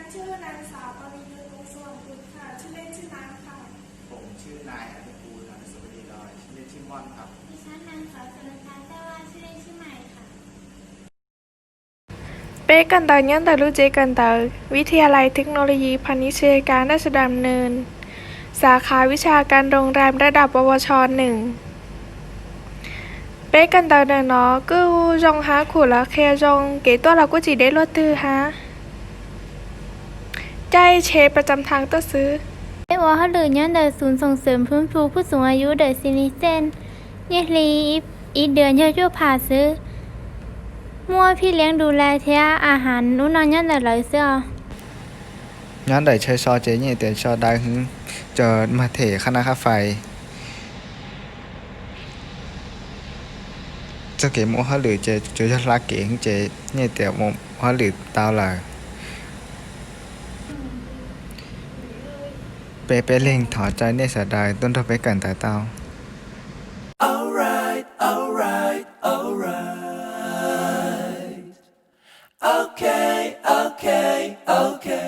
ฉันชื่อนางสาวปริยุทธ์วงศ์สว่างบุตรค่ะ ชื่อเล่นชื่อน้ำค่ะ ผมชื่อนายอนุกูลอนุสาวรีย์ลอยชื่อเล่นชื่อม่อนครับ ดิฉันนางสาวสรตาแต้ว่าชื่อเล่นชื่อใหม่ค่ะ เป๊กกันตอนยันแต่รู้เจกันตาวิทยาลัยเทคโนโลยีพาณิชยการราชดำเนิน สาขาวิชาการโรงแรมระดับปวชหนึ่งเป๊กกันตาเนเนาะก็จงหาขู่ละแค่จงเก๋ตัวเราก็จีได้รถตื้อฮะ ใจเชฟประจำทางต้องซื้อเอวอฮัลลือย้อนเดอศูนย์ส่งเสริมพื้นฟูผู้สูงอายุเดอซินิเซนเยลีอีเดือนเยอะชั่วผ่าซื้อ มั่วพี่เลี้ยงดูแลเทียอาหารนู้นนอนย้อนเดอเลยเสื้อย้อนได้ใช้ซอเจเนี่ยแต่ซอได้หึงเจอมาเถคณะค่าไฟจะเก๋มฮะหรือเจเจอลักเก๋หึงเจเนี่ยแต่มฮะหรือตาวล่ะเปเปเล่งถอดใจในสะดายต้นทบไปกันตาเต้า alright alright alright okay okay okay